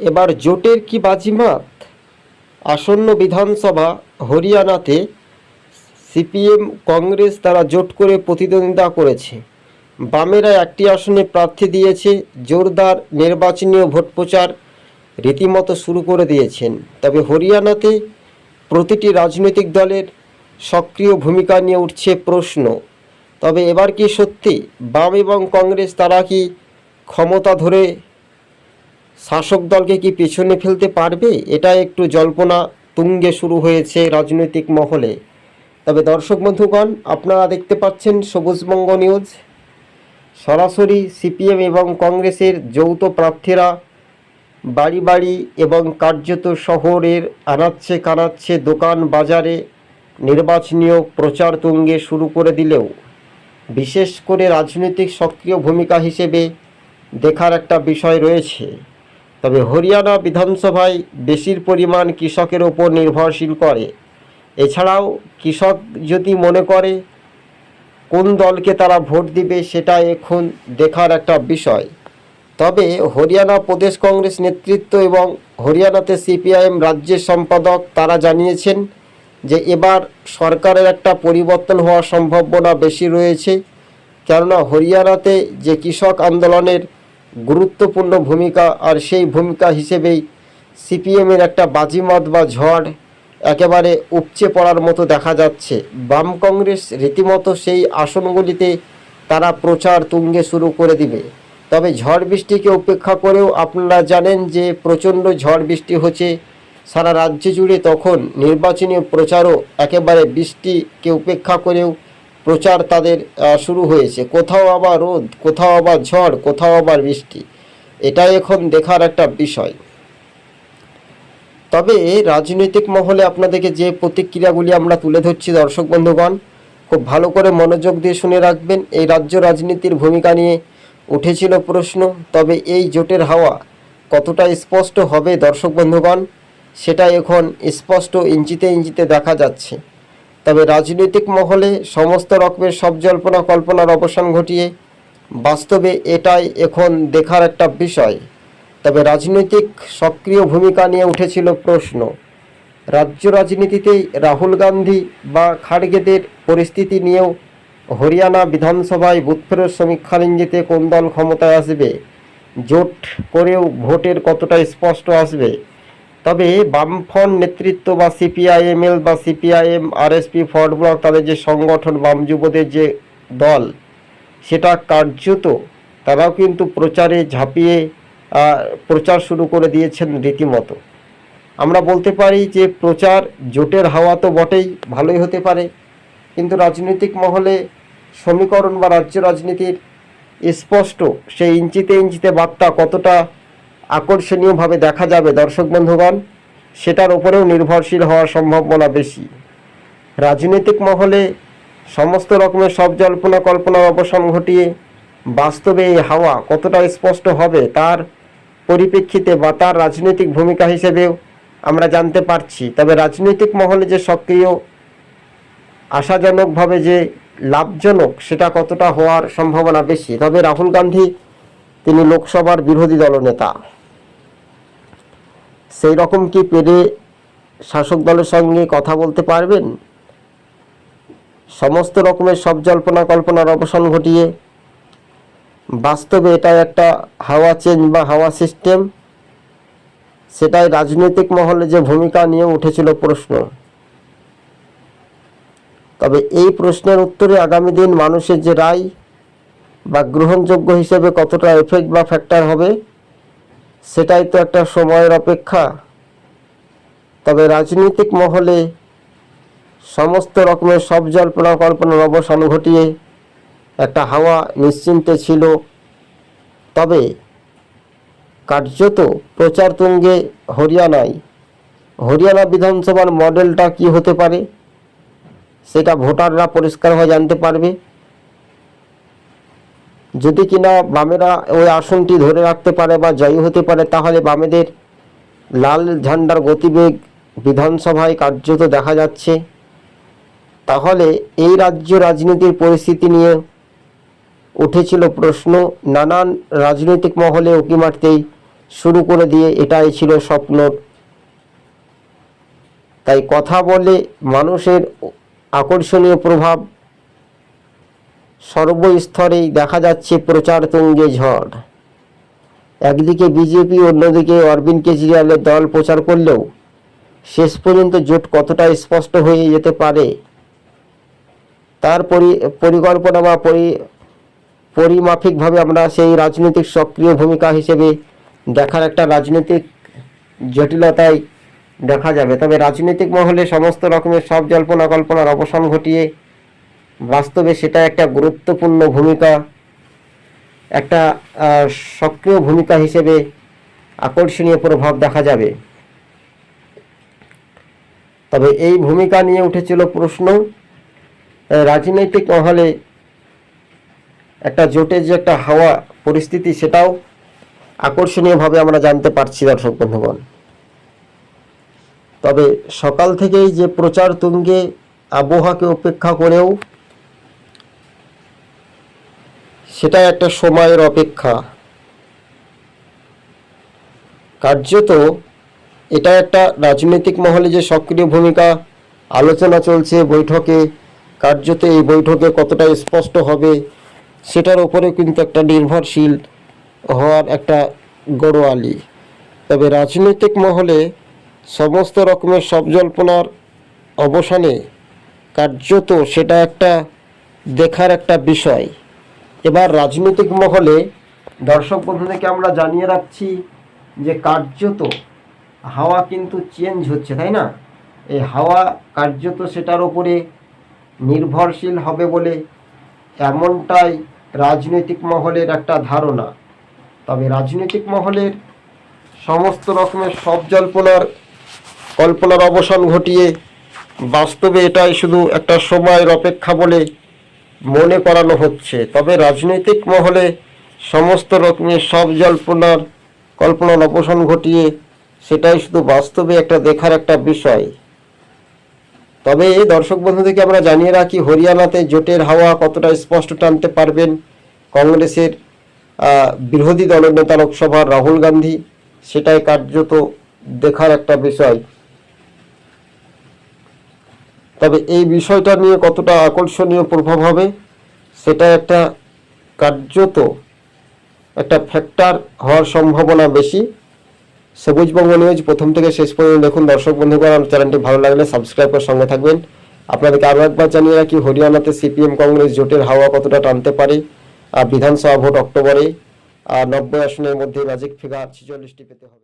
এবার জোটের কি বাজিমাত? আসন্ন বিধানসভা হরিয়ানাতে সিপিএম কংগ্রেস তারা জোট করে প্রতিদ্বন্দ্বিতা করেছে। বামেরা একটি আসনে প্রার্থী দিয়েছে, জোরদার নির্বাচনীয় ভোট প্রচার রীতিমতো শুরু করে দিয়েছেন। তবে হরিয়ানাতে প্রতিটি রাজনৈতিক দলের সক্রিয় ভূমিকা নিয়ে উঠছে প্রশ্ন। তবে এবার কি সত্যি? বাম এবং কংগ্রেস তারা কি ক্ষমতা ধরে শাসক দলকে কি পেছনে ফেলতে পারবে? এটা একটু জল্পনা তুঙ্গে শুরু হয়েছে রাজনৈতিক মহলে। তবে দর্শক বন্ধুগণ, আপনারা দেখতে পাচ্ছেন সবুজবঙ্গ নিউজ। সরাসরি সিপিএম এবং কংগ্রেসের যৌথ প্রার্থীরা বাড়ি বাড়ি এবং কার্যত শহরের আনাচ্ছে কানাচ্ছে দোকান বাজারে নির্বাচনীয় প্রচার তুঙ্গে শুরু করে দিলেও, বিশেষ করে রাজনৈতিক সক্রিয় ভূমিকা হিসেবে দেখার একটা বিষয় রয়েছে। তবে হরিয়ানা বিধানসভায় বেশির পরিমাণ কৃষকের ওপর নির্ভরশীল করে। এছাড়াও কৃষক যদি মনে করে কোন দলকে তারা ভোট দিবে সেটা এখন দেখার একটা বিষয়। তবে হরিয়ানা প্রদেশ কংগ্রেস নেতৃত্ব এবং হরিয়ানাতে সিপিআইএম রাজ্যের সম্পাদক তারা জানিয়েছেন যে এবার সরকারের একটা পরিবর্তন হওয়ার সম্ভাবনা বেশি রয়েছে। কেননা হরিয়ানাতে যে কৃষক আন্দোলনের গুরুত্বপূর্ণ ভূমিকা আর সেই ভূমিকা হিসেবেই সিপিএমের একটা বাজিমাত বা ঝড় একেবারে উপচে পড়ার মতো দেখা যাচ্ছে। বাম কংগ্রেস রীতিমতো সেই আসনগুলিতে তারা প্রচার তুঙ্গে শুরু করে দিবে। তবে ঝড় বৃষ্টিকে উপেক্ষা করেও আপনারা জানেন যে প্রচণ্ড ঝড় বৃষ্টি হচ্ছে সারা রাজ্য জুড়ে। তখন নির্বাচনী প্রচারও একেবারে বৃষ্টিকে উপেক্ষা করেও প্রচার তাদের শুরু হয়েছে। কোথাও আবার রোদ, কোথাও আবার ঝড়, কোথাও আবার বৃষ্টি। এটাই এখন দেখার একটা বিষয়। তবে রাজনৈতিক মহলে আপনাদেরকে যে প্রতিক্রিয়াগুলি আমরা তুলে ধরছি দর্শক বন্ধুগণ, খুব ভালো করে মনোযোগ দিয়ে শুনে রাখবেন। এই রাজ্য রাজনীতির ভূমিকা নিয়ে উঠেছিল প্রশ্ন, তবে এই জোটের হাওয়া কতটা স্পষ্ট হবে দর্শক বন্ধুগণ সেটা এখন স্পষ্ট ইঞ্চিতে ইঞ্চিতে দেখা যাচ্ছে। তবে রাজনৈতিক মহলে সমস্ত রকমের সব জল্পনা কল্পনার অবসান ঘটিয়ে বাস্তবে এটাই এখন দেখার একটা বিষয়। তবে রাজনৈতিক সক্রিয় ভূমিকা নিয়ে উঠেছিল প্রশ্ন। রাজ্য রাজনীতিতে রাহুল গান্ধী বা খাড়গেদের পরিস্থিতি নিয়েও হরিয়ানা বিধানসভায় বুথ ফেরত সমীক্ষা নিতে কোন দল ক্ষমতায় আসবে? জোট করেও ভোটের কতটা স্পষ্ট আসবে? তবে বামফ্রন্ট নেতৃত্ব বা সিপিআইএমএল বা সিপিআইএম, আরএসপি ফরওয়ার্ড ব্লক তাদের যে সংগঠন বাম যুবদের যে দল, সেটা কার্যত তারাও কিন্তু প্রচারে ঝাঁপিয়ে প্রচার শুরু করে দিয়েছেন রীতিমতো। আমরা বলতে পারি যে প্রচার জোটের হাওয়া তো বটেই, ভালোই হতে পারে। কিন্তু রাজনৈতিক মহলে সমীকরণ বা রাজ্য রাজনীতির স্পষ্ট সেই ইঞ্চিতে ইঞ্চিতে বার্তা কতটা আকর্ষণীয়ভাবে দেখা যাবে, দর্শক বন্ধুগণ। সেটার উপরেও নির্ভরশীল হওয়ার সম্ভাবনা বেশি। রাজনৈতিক মহলে সমস্ত রকমের সব জল্পনা কল্পনার অবসান ঘটিয়ে বাস্তবে এই হাওয়া কতটা স্পষ্ট হবে তার পরিপ্রেক্ষিতে বা তার রাজনৈতিক ভূমিকা হিসেবেও আমরা জানতে পারছি। তবে রাজনৈতিক মহলে যে সক্রিয়, আশাজনকভাবে যে লাভজনক, সেটা কতটা হওয়ার সম্ভাবনা বেশি? তবে রাহুল গান্ধী, তিনি লোকসভার বিরোধী দলনেতা। সেই রকম কি পেরে শাসক দলের সঙ্গে কথা বলতে পারবেন? সমস্ত রকমের সব জল্পনা কল্পনার অবসান ঘটিয়ে বাস্তবে এটা একটা হাওয়া চেঞ্জ বা হাওয়া সিস্টেম, সেটাই রাজনৈতিক মহলে যে ভূমিকা নিয়ে উঠেছিল প্রশ্ন। তবে এই প্রশ্নের উত্তরে আগামী দিন মানুষের যে রায় বা গ্রহণযোগ্য হিসেবে কতটা এফেক্ট বা ফ্যাক্টর হবে সেটাই তো একটা সময়ের অপেক্ষা। তবে রাজনৈতিক মহলে সমস্ত রকমের সব জল্পনা কল্পনার অবসান ঘটিয়ে একটা হাওয়া নিশ্চিন্তে ছিল। তবে কার্যত প্রচার তুঙ্গে হরিয়ানায়। হরিয়ানা বিধানসভার মডেলটা কি হতে পারে? সেটা ভোটাররা পরিষ্কারভাবে জানতে পারবে। যদি কিনা বামেরা ওই আসনটি ধরে রাখতে পারে বা জয়ী হতে পারে, তাহলে বামেদের লাল ঝান্ডার গতিবেগ বিধানসভায় কার্যত দেখা যাচ্ছে। তাহলে এই রাজ্য রাজনীতির পরিস্থিতি নিয়ে উঠেছিল প্রশ্ন। নানান রাজনৈতিক মহলে উঁকি মারতেই শুরু করে দিয়ে এটাই ছিল স্বপ্ন। তাই কথা বলে মানুষের আকর্ষণীয় প্রভাব সর্বস্তরেই দেখা যাচ্ছে প্রচার তুঙ্গে ঝড়। একদিকে বিজেপি, অন্যদিকে অরবিন্দ কেজরিওয়ালের দল প্রচার করলেও শেষ পর্যন্ত জোট কতটা স্পষ্ট হয়ে যেতে পারে, তার পরি, পরিকল্পনা বা পরি, পরিমাফিকভাবে আমরা সেই রাজনৈতিক সক্রিয় ভূমিকা হিসেবে দেখার একটা রাজনৈতিক জটিলতায় দেখা যাবে। তবে রাজনৈতিক মহলে সমস্ত রকমের সব জল্পনা কল্পনার অবসান ঘটিয়ে বাস্তবে সেটা একটা গুরুত্বপূর্ণ ভূমিকা, একটা সক্রিয় ভূমিকা হিসেবে আকর্ষণীয় প্রভাব দেখা যাবে। তবে এই ভূমিকা নিয়ে উঠেছিল প্রশ্ন রাজনৈতিক মহলে একটা জোটের যে একটা হাওয়া পরিস্থিতি সেটাও আকর্ষণীয়ভাবে আমরা জানতে পারছি দর্শক বন্ধুগণ। তবে সকাল থেকেই যে প্রচার তুঙ্গে আবহাওয়াকে উপেক্ষা করেও সেটা একটা সময়ের অপেক্ষা। কার্যত এটা একটা রাজনৈতিক মহলে যে সক্রিয় ভূমিকা আলোচনা চলছে বৈঠকে, কার্যত এই বৈঠকে কতটা স্পষ্ট হবে সেটার উপরে কিন্তু একটা নির্ভরশীল হওয়ার একটা গড়োয়ালি। তবে রাজনৈতিক মহলে সমস্ত রকমের সব জল্পনার অবসানে কার্যত সেটা একটা দেখার একটা বিষয়। এবার রাজনৈতিক মহলে দর্শক বন্ধুদেরকে আমরা জানিয়ে রাখছি যে কার্যত হাওয়া কিন্তু চেঞ্জ হচ্ছে, তাই না? এই হাওয়া কার্যত সেটার ওপরে নির্ভরশীল হবে বলে এমনটাই রাজনৈতিক মহলের একটা ধারণা। তবে রাজনৈতিক মহলের সমস্ত রকমের সব জল্পনার, কল্পনার অবসান ঘটিয়ে বাস্তবে এটাই শুধু একটা সময়ের অপেক্ষা বলে মনে করানো হচ্ছে। তবে রাজনৈতিক মহলে সমস্ত রকমের সব জল্পনার কল্পনার অবসান ঘটিয়ে সেটাই শুধু বাস্তবে একটা দেখার একটা বিষয়। তবে দর্শক বন্ধুদেরকে আমরা জানিয়ে রাখি, হরিয়ানাতে জোটের হাওয়া কতটা স্পষ্ট টানতে পারবেন কংগ্রেসের বিরোধী দলের নেতা লোকসভার রাহুল গান্ধী, সেটাই কার্যত দেখার একটা বিষয়। তবে এই বিষয়টা নিয়ে কতটা আকর্ষণীয় প্রভাব হবে, সেটা একটা কার্যত একটা ফ্যাক্টর হওয়ার সম্ভাবনা বেশি। সবুজবঙ্গ নিউজ প্রথম থেকে শেষ পর্যন্ত দেখুন। দর্শক বন্ধুগণ, আমার চ্যানেলটি ভালো লাগলে সাবস্ক্রাইব করে সঙ্গে থাকবেন। আপনাদেরকে আরও একবার জানিয়ে রাখি, হরিয়ানাতে সিপিএম কংগ্রেস জোটের হাওয়া কতটা টানতে পারে, আর বিধানসভা ভোট অক্টোবরে, আর নব্বই আসনের মধ্যে ম্যাজিক ফিগার ছিচল্লিশটি পেতে হবে।